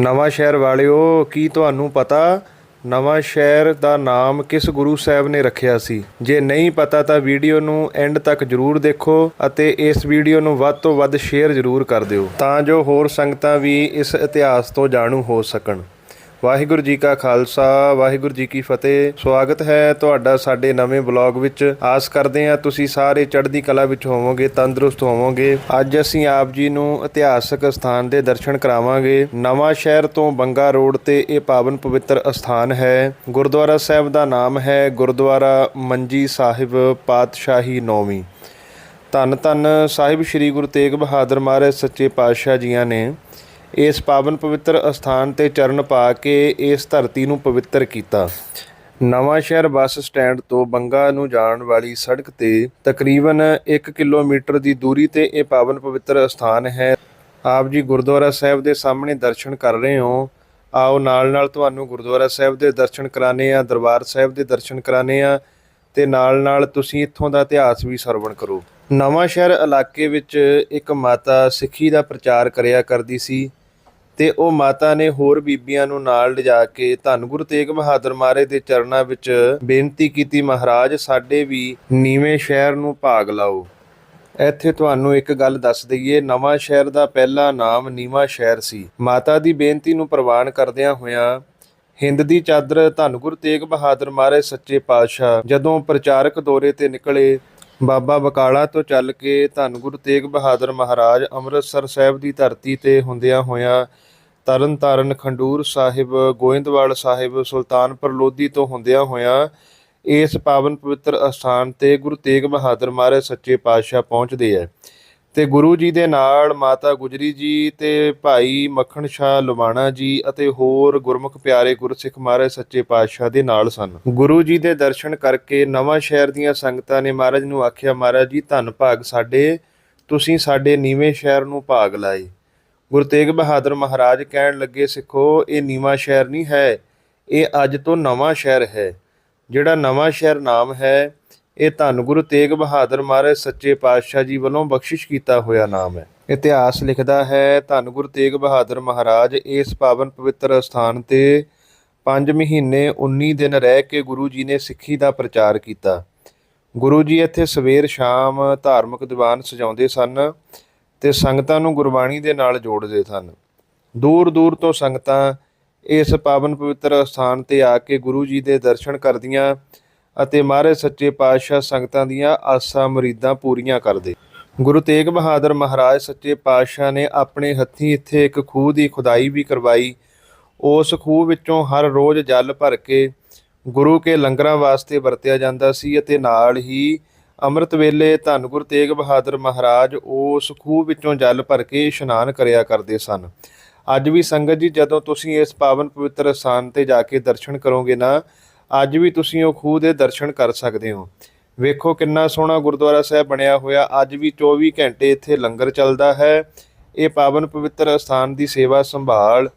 ਨਵਾਂ ਸ਼ਹਿਰ ਵਾਲਿਓ, ਕੀ ਤੁਹਾਨੂੰ ਪਤਾ ਨਵਾਂ ਸ਼ਹਿਰ ਦਾ ਨਾਮ ਕਿਸ ਗੁਰੂ ਸਾਹਿਬ ਨੇ ਰੱਖਿਆ ਸੀ? ਜੇ ਨਹੀਂ ਪਤਾ ਤਾਂ ਵੀਡੀਓ ਨੂੰ ਐਂਡ ਤੱਕ ਜਰੂਰ ਦੇਖੋ ਅਤੇ ਇਸ ਵੀਡੀਓ ਨੂੰ ਵੱਧ ਤੋਂ ਵੱਧ ਸ਼ੇਅਰ ਜਰੂਰ ਕਰ ਦਿਓ ਤਾਂ ਜੋ ਹੋਰ ਸੰਗਤਾਂ ਵੀ ਇਸ ਇਤਿਹਾਸ ਤੋਂ ਜਾਣੂ ਹੋ ਸਕਣ। ਵਾਹਿਗੁਰੂ ਜੀ ਕਾ ਖਾਲਸਾ, ਵਾਹਿਗੁਰੂ ਜੀ ਕੀ ਫਤਿਹ। ਸਵਾਗਤ ਹੈ ਤੁਹਾਡਾ ਸਾਡੇ ਨਵੇਂ ਬਲੌਗ ਵਿੱਚ। ਆਸ ਕਰਦੇ ਹਾਂ ਤੁਸੀਂ ਸਾਰੇ ਚੜ੍ਹਦੀ ਕਲਾ ਵਿੱਚ ਹੋਵੋਗੇ, ਤੰਦਰੁਸਤ ਹੋਵੋਗੇ। ਅੱਜ ਅਸੀਂ ਆਪ ਜੀ ਨੂੰ ਇਤਿਹਾਸਕ ਸਥਾਨ ਦੇ ਦਰਸ਼ਨ ਕਰਾਵਾਂਗੇ। ਨਵਾਂ ਸ਼ਹਿਰ ਤੋਂ ਬੰਗਾ ਰੋਡ ਤੇ ਇਹ ਪਾਵਨ ਪਵਿੱਤਰ ਅਸਥਾਨ ਹੈ। ਗੁਰਦੁਆਰਾ ਸਾਹਿਬ ਦਾ ਨਾਮ ਹੈ ਗੁਰਦੁਆਰਾ ਮੰਜੀ ਸਾਹਿਬ, ਪਾਤਸ਼ਾਹੀ ਨੌਵੀਂ। ਧੰਨ ਧੰਨ ਸਾਹਿਬ ਸ੍ਰੀ ਗੁਰੂ ਤੇਗ ਬਹਾਦਰ ਮਹਾਰਾਜ ਸੱਚੇ ਪਾਤਸ਼ਾਹ ਜੀਆਂ ਨੇ। ਇਸ ਪਾਵਨ ਪਵਿੱਤਰ ਅਸਥਾਨ ਤੇ ਚਰਨ ਪਾ ਕੇ ਇਸ ਧਰਤੀ ਨੂੰ ਪਵਿੱਤਰ ਕੀਤਾ। ਨਵਾਂ ਸ਼ਹਿਰ ਬੱਸ ਸਟੈਂਡ ਤੋਂ ਬੰਗਾ ਨੂੰ ਜਾਣ ਵਾਲੀ ਸੜਕ ਤੇ ਤਕਰੀਬਨ 1 ਕਿਲੋਮੀਟਰ ਦੀ ਦੂਰੀ ਤੇ ਇਹ ਪਾਵਨ ਪਵਿੱਤਰ ਅਸਥਾਨ ਹੈ। ਆਪ ਜੀ ਗੁਰਦੁਆਰਾ ਸਾਹਿਬ ਦੇ ਸਾਹਮਣੇ ਦਰਸ਼ਨ ਕਰ ਰਹੇ ਹੋ। ਆਓ ਨਾਲ ਨਾਲ ਤੁਹਾਨੂੰ ਗੁਰਦੁਆਰਾ ਸਾਹਿਬ ਦੇ ਦਰਸ਼ਨ ਕਰਾਣੇ ਆ ਦਰਬਾਰ ਸਾਹਿਬ ਦੇ ਦਰਸ਼ਨ ਕਰਾਣੇ ਆ ਤੇ ਨਾਲ ਨਾਲ ਤੁਸੀਂ ਇੱਥੋਂ ਦਾ ਇਤਿਹਾਸ ਵੀ ਸਰਵਣ ਕਰੋ। ਨਵਾਂ ਸ਼ਹਿਰ ਇਲਾਕੇ ਵਿੱਚ ਇੱਕ ਮਾਤਾ ਸਿੱਖੀ ਦਾ ਪ੍ਰਚਾਰ ਕਰਿਆ ਕਰਦੀ ਸੀ। ਤੇ ਉਹ ਮਾਤਾ ਨੇ ਹੋਰ ਬੀਬੀਆਂ ਨੂੰ ਨਾਲ ਲਿਜਾ ਕੇ ਧੰਨ ਗੁਰੂ ਤੇਗ ਬਹਾਦਰ ਮਾਰੇ ਦੇ ਚਰਨਾਂ ਵਿੱਚ ਬੇਨਤੀ ਕੀਤੀ, ਮਹਾਰਾਜ, ਸਾਡੇ ਵੀ ਨੀਵੇਂ ਸ਼ਹਿਰ ਨੂੰ ਭਾਗ ਲਾਓ। ਇੱਥੇ ਤੁਹਾਨੂੰ ਇੱਕ ਗੱਲ ਦੱਸ ਦਈਏ, ਨਵਾਂ ਸ਼ਹਿਰ ਦਾ ਪਹਿਲਾ ਨਾਮ ਨੀਵਾਂ ਸ਼ਹਿਰ ਸੀ। ਮਾਤਾ ਦੀ ਬੇਨਤੀ ਨੂੰ ਪ੍ਰਵਾਨ ਕਰਦਿਆਂ ਹੋਇਆਂ ਹਿੰਦ ਦੀ ਚਾਦਰ ਧੰਨ ਗੁਰੂ ਤੇਗ ਬਹਾਦਰ ਮਹਾਰਾਜ ਸੱਚੇ ਪਾਤਸ਼ਾਹ ਜਦੋਂ ਪ੍ਰਚਾਰਕ ਦੌਰੇ ਤੇ ਨਿਕਲੇ, ਬਾਬਾ ਬਕਾਲਾ ਤੋਂ ਚੱਲ ਕੇ ਧੰਨ ਗੁਰੂ ਤੇਗ ਬਹਾਦਰ ਮਹਾਰਾਜ ਅੰਮ੍ਰਿਤਸਰ ਸਾਹਿਬ ਦੀ ਧਰਤੀ ਤੇ ਹੁੰਦਿਆਂ ਹੋਇਆਂ ਤਰਨਤਾਰਨ ਖੰਡੂਰ ਸਾਹਿਬ, ਗੋਇੰਦਵਾਲ ਸਾਹਿਬ, ਸੁਲਤਾਨਪੁਰ ਲੋਧੀ ਤੋਂ ਹੁੰਦਿਆਂ ਹੋਇਆਂ ਇਸ ਪਾਵਨ ਪਵਿੱਤਰ ਅਸਥਾਨ ਤੇ ਗੁਰੂ ਤੇਗ ਬਹਾਦਰ ਮਹਾਰਾਜ ਸੱਚੇ ਪਾਤਸ਼ਾਹ ਪਹੁੰਚਦੇ ਹੈ। ਤੇ ਗੁਰੂ ਜੀ ਦੇ ਨਾਲ ਮਾਤਾ ਗੁਜਰੀ ਜੀ ਤੇ ਭਾਈ ਮੱਖਣ ਸ਼ਾਹ ਲੁਬਾਣਾ ਜੀ ਅਤੇ ਹੋਰ ਗੁਰਮੁਖ ਪਿਆਰੇ ਗੁਰਸਿੱਖ ਮਹਾਰਾਜ ਸੱਚੇ ਪਾਤਸ਼ਾਹ ਦੇ ਨਾਲ ਸਨ। ਗੁਰੂ ਜੀ ਦੇ ਦਰਸ਼ਨ ਕਰਕੇ ਨਵਾਂ ਸ਼ਹਿਰ ਦੀਆਂ ਸੰਗਤਾਂ ਨੇ ਮਹਾਰਾਜ ਨੂੰ ਆਖਿਆ, ਮਹਾਰਾਜ ਜੀ, ਧੰਨ ਭਾਗ ਸਾਡੇ, ਤੁਸੀਂ ਸਾਡੇ ਨੀਵੇਂ ਸ਼ਹਿਰ ਨੂੰ ਭਾਗ ਲਾਏ। ਗੁਰੂ ਤੇਗ ਬਹਾਦਰ ਮਹਾਰਾਜ ਕਹਿਣ ਲੱਗੇ, ਸਿੱਖੋ, ਇਹ ਨੀਵਾਂ ਸ਼ਹਿਰ ਨਹੀਂ ਹੈ, ਇਹ ਅੱਜ ਤੋਂ ਨਵਾਂ ਸ਼ਹਿਰ ਹੈ। ਜਿਹੜਾ ਨਵਾਂ ਸ਼ਹਿਰ ਨਾਮ ਹੈ, ਇਹ ਧੰਨ ਗੁਰੂ ਤੇਗ ਬਹਾਦਰ ਮਹਾਰਾਜ ਸੱਚੇ ਪਾਤਸ਼ਾਹ ਜੀ ਵੱਲੋਂ ਬਖਸ਼ਿਸ਼ ਕੀਤਾ ਹੋਇਆ ਨਾਮ ਹੈ। ਇਤਿਹਾਸ ਲਿਖਦਾ ਹੈ, ਧੰਨ ਗੁਰੂ ਤੇਗ ਬਹਾਦਰ ਮਹਾਰਾਜ ਇਸ ਪਾਵਨ ਪਵਿੱਤਰ ਸਥਾਨ ਤੇ 5 ਮਹੀਨੇ 19 ਦਿਨ ਰਹਿ ਕੇ ਗੁਰੂ ਜੀ ਨੇ ਸਿੱਖੀ ਦਾ ਪ੍ਰਚਾਰ ਕੀਤਾ। ਗੁਰੂ ਜੀ ਇੱਥੇ ਸਵੇਰ ਸ਼ਾਮ ਧਾਰਮਿਕ ਦੀਵਾਨ ਸਜਾਉਂਦੇ ਸਨ। ਤੇ ਸੰਗਤਾਂ ਨੂੰ ਗੁਰਬਾਣੀ ਦੇ ਨਾਲ ਜੋੜਦੇ ਸਨ। ਦੂਰ ਦੂਰ ਤੋਂ ਸੰਗਤਾਂ ਇਸ ਪਾਵਨ ਪਵਿੱਤਰ ਸਥਾਨ ਤੇ ਆ ਕੇ ਗੁਰੂ ਜੀ ਦੇ ਦਰਸ਼ਨ ਕਰਦੀਆਂ ਅਤੇ ਮਹਾਰਾਜ ਸੱਚੇ ਪਾਤਸ਼ਾਹ ਸੰਗਤਾਂ ਦੀਆਂ ਆਸਾਂ ਮੁਰੀਦਾਂ ਪੂਰੀਆਂ ਕਰਦੇ। ਗੁਰੂ ਤੇਗ ਬਹਾਦਰ ਮਹਾਰਾਜ ਸੱਚੇ ਪਾਤਸ਼ਾਹ ਨੇ ਆਪਣੇ ਹੱਥੀਂ ਇੱਥੇ ਇੱਕ ਖੂਹ ਦੀ ਖੁਦਾਈ ਵੀ ਕਰਵਾਈ। ਉਸ ਖੂਹ ਵਿੱਚੋਂ ਹਰ ਰੋਜ਼ ਜਲ ਭਰ ਕੇ ਗੁਰੂ ਕੇ ਲੰਗਰਾਂ ਵਾਸਤੇ ਵਰਤਿਆ ਜਾਂਦਾ ਸੀ ਅਤੇ ਨਾਲ ਹੀ ਅੰਮ੍ਰਿਤ ਵੇਲੇ ਧੰਨ ਗੁਰੂ ਤੇਗ ਬਹਾਦਰ ਮਹਾਰਾਜ ਉਸ ਖੂਹ ਵਿੱਚੋਂ ਜਲ ਭਰ ਕੇ ਇਸ਼ਨਾਨ ਕਰਿਆ ਕਰਦੇ ਸਨ। ਅੱਜ ਵੀ ਸੰਗਤ ਜੀ ਜਦੋਂ ਤੁਸੀਂ ਇਸ ਪਾਵਨ ਪਵਿੱਤਰ ਸਥਾਨ ਤੇ ਜਾ ਕੇ ਦਰਸ਼ਨ ਕਰੋਗੇ ਨਾ ਅੱਜ ਵੀ ਤੁਸੀਂ ਉਹ ਖੂਹ ਦੇ ਦਰਸ਼ਨ ਕਰ ਸਕਦੇ ਹੋ। ਵੇਖੋ ਕਿੰਨਾ ਸੋਹਣਾ ਗੁਰਦੁਆਰਾ ਸਾਹਿਬ ਬਣਿਆ ਹੋਇਆ। ਅੱਜ ਵੀ 24 ਘੰਟੇ ਇੱਥੇ ਲੰਗਰ ਚੱਲਦਾ ਹੈ। ਇਹ ਪਾਵਨ ਪਵਿੱਤਰ ਸਥਾਨ ਦੀ ਸੇਵਾ ਸੰਭਾਲ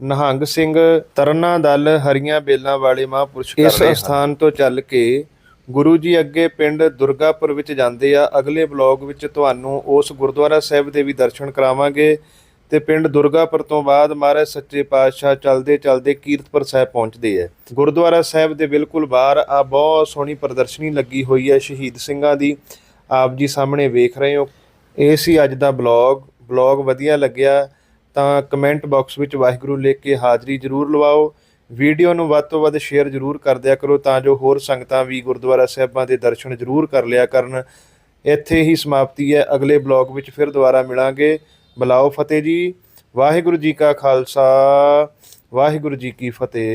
ਨਿਹੰਗ ਸਿੰਘ ਤਰਨਾ ਦਲ ਹਰੀਆਂ ਬੇਲਾਂ ਵਾਲੇ ਮਹਾਂਪੁਰਸ਼ ਕਰ ਰਹੇ ਹਨ ਇਸ ਸਥਾਨ ਤੋਂ ਚੱਲ ਕੇ ਗੁਰੂ ਜੀ ਅੱਗੇ ਪਿੰਡ ਦੁਰਗਾਪੁਰ ਵਿੱਚ ਜਾਂਦੇ ਆ। ਅਗਲੇ ਬਲੌਗ ਵਿੱਚ ਤੁਹਾਨੂੰ ਉਸ ਗੁਰਦੁਆਰਾ ਸਾਹਿਬ ਦੇ ਵੀ ਦਰਸ਼ਨ ਕਰਾਵਾਂਗੇ ਤੇ ਪਿੰਡ ਦੁਰਗਾਪੁਰ ਤੋਂ ਬਾਅਦ ਮਹਾਰਾਜ ਸੱਚੇ ਪਾਤਸ਼ਾਹ ਚਲਦੇ ਚਲਦੇ ਕੀਰਤਪੁਰ ਸਾਹਿਬ ਪਹੁੰਚਦੇ ਆ। ਗੁਰਦੁਆਰਾ ਸਾਹਿਬ ਦੇ ਬਿਲਕੁਲ ਬਾਹਰ ਆ, ਬਹੁਤ ਸੋਹਣੀ ਪ੍ਰਦਰਸ਼ਨੀ ਲੱਗੀ ਹੋਈ ਹੈ ਸ਼ਹੀਦ ਸਿੰਘਾਂ ਦੀ। ਆਪ ਜੀ ਸਾਹਮਣੇ ਵੇਖ ਰਹੇ ਹੋ। ਇਹ ਸੀ ਅੱਜ ਦਾ ਬਲੌਗ। ਬਲੌਗ ਵਧੀਆ ਲੱਗਿਆ ਤਾਂ ਕਮੈਂਟ ਬਾਕਸ ਵਿੱਚ ਵਾਹਿਗੁਰੂ ਲਿਖ ਕੇ ਹਾਜ਼ਰੀ ਜ਼ਰੂਰ ਲਵਾਓ। ਵੀਡੀਓ ਨੂੰ ਵੱਧ ਤੋਂ ਵੱਧ ਸ਼ੇਅਰ ਜ਼ਰੂਰ ਕਰ ਦਿਆ ਕਰੋ ਤਾਂ ਜੋ ਹੋਰ ਸੰਗਤਾਂ ਵੀ ਗੁਰਦੁਆਰਾ ਸਾਹਿਬਾਂ ਦੇ ਦਰਸ਼ਨ ਜ਼ਰੂਰ ਕਰ ਲਿਆ ਕਰਨ। ਇੱਥੇ ਹੀ ਸਮਾਪਤੀ ਹੈ। ਅਗਲੇ ਬਲੌਗ ਵਿੱਚ ਫਿਰ ਦੁਬਾਰਾ ਮਿਲਾਂਗੇ। ਬਲਾਓ ਫਤਿਹ ਜੀ। ਵਾਹਿਗੁਰੂ ਜੀ ਕਾ ਖਾਲਸਾ। ਵਾਹਿਗੁਰੂ ਜੀ ਕੀ ਫਤਿਹ।